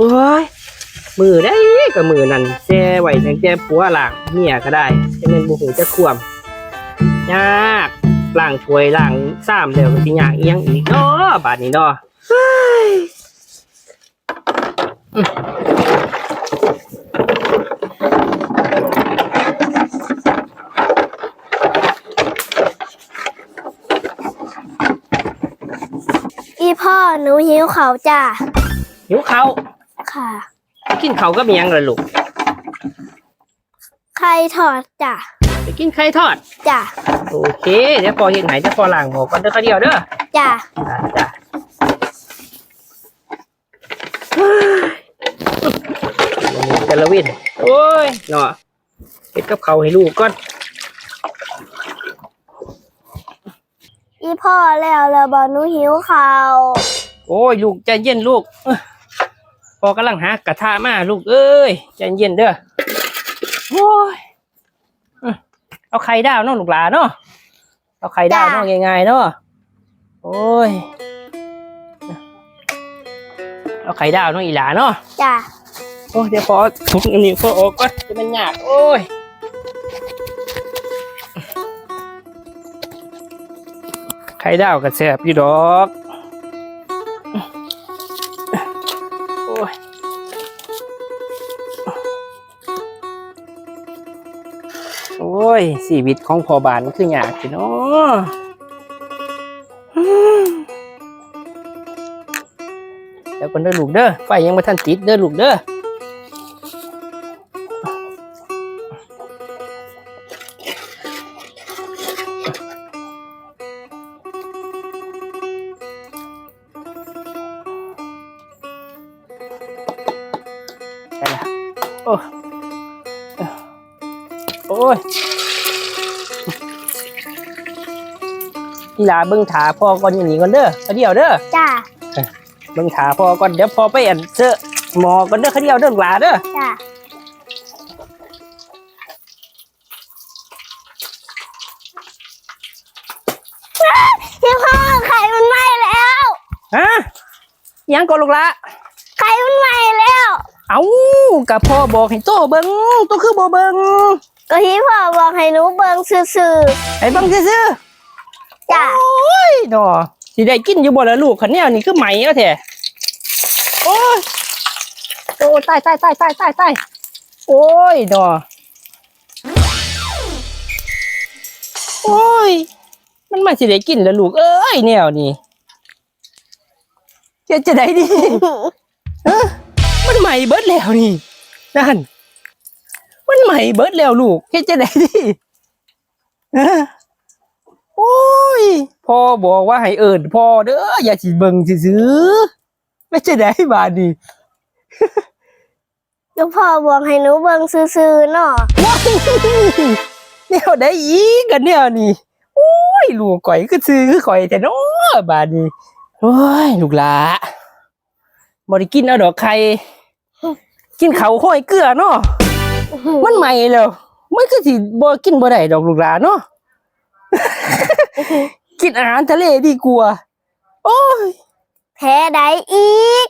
โอ้ยมือได้กับมือนั่นแช่ไว้ตั้งแต่ผัวล้างเมียก็ได้จะเป็นบุหูจะควมยากล้างถ้วยล้างซ้ำแล้วก็สิยากเอียงอีกเนาะบาดนี้เนาะเฮ้ยอีพ่อหนูหิวเขาวจ้าหิวเขาว ค่ะ กินเขาวก็มียังเลยลูกไข่ทอดจ้าไปกินไข่ทอด จ้าโอเค เดี๋ยวพอเห็นไหนจะพอล้างหมอก่อนเด้อข้าวเดียวเด้อ จ้าจ้าจ้าแต่ละวิน โอ้ยเนาะเฮ็ดกับเขาวให้ลูกก่อน อีพ่อแล้วแล้วบอกหนูหิวเขาว โอ้ย ลูกใจเย็นลูกเอ้อ พอกำลังหากระทะมาลูกเอ้ยใจเย็นเด้อโอ้ยอื้อเอาไข่ดาวเนาะลูกหลานเนาะเอาไข่ดาวเนาะง่ายๆเนาะโอ้ยเอาไข่ดาวเนาะอีหลาเนาะจ้าโอ้ยเดี๋ยวพอถุงอันนี้พอออกก่อนจะมันยากโอ้ยไข่ดาวกับแสบอยู่ดอก อ้ยชีวิตของพอบานมันคือยากสิเนาะอืมแล้วคนเด้อลูกเด้อไฟยังไม่ทันติดเด้อลูกเด้อไปละโอ้ โอ้ยอีหลาเบิ่งถาพ่อก่อนอย่างนี้ก่อนเด้อเขาเดียวเด้อจ้าเบิ่งถาพ่อก่อนเดี๋ยวพอไปอันเสื้อหมอก่อนเด้อเขาเดียวเด้อหลาเด้อจ้าอีพ่อไข่มันไหม้แล้วฮะอิหยังก่อนลูกหละไข่มันไหม้แล้ว เอ้ากับพ่อบอกให้โตเบิ่งโตคือบ่เบิ่ง ก็ที่พ่อบอกให้หนูเบิ่งซื่อให้เบิ่งซื่อๆจ้าๆโอ้ยดอสิได้กินอยู่บ่ล่ะลูกคันแนวนี่คือไหมเอาแท้โอ้ยโอ้ตายตายตายตายตายตายโอ้ยดอโอ้ย มันมาสิได้กินแล้วลูกเอ้ยแนวนี่จะจะได้ดีฮะมันใหม่เบิดแล้วนี่นั่นมัน ใหม่เบิดแล้วลูกเฮ็ดจะได้ดีฮะโอ้ยพ่อบอกว่าให้เอิญพ่อเด้ออย่าสิเบิ่งซื่อๆไม่จะได้บาดนี้ก็พ่อบอกให้หนูเบิ่งซื่อๆเนาะแนวได้อีกกันแนวนี่โอ้ยลูกก่อยคือซื้อคือข่อยแต่เนาะบาดนี้โอ้ยลูกหลาบ่ได้กินเอาดอกไข่กินเขาวห้อยเกลือเนาะ มันใหม่แล้ว มันก็สิบ่กินบ่ได้ดอกลูกหลานเนาะ กินอาหารทะเลดีกว่า โอ้ย แพ้ใดอีก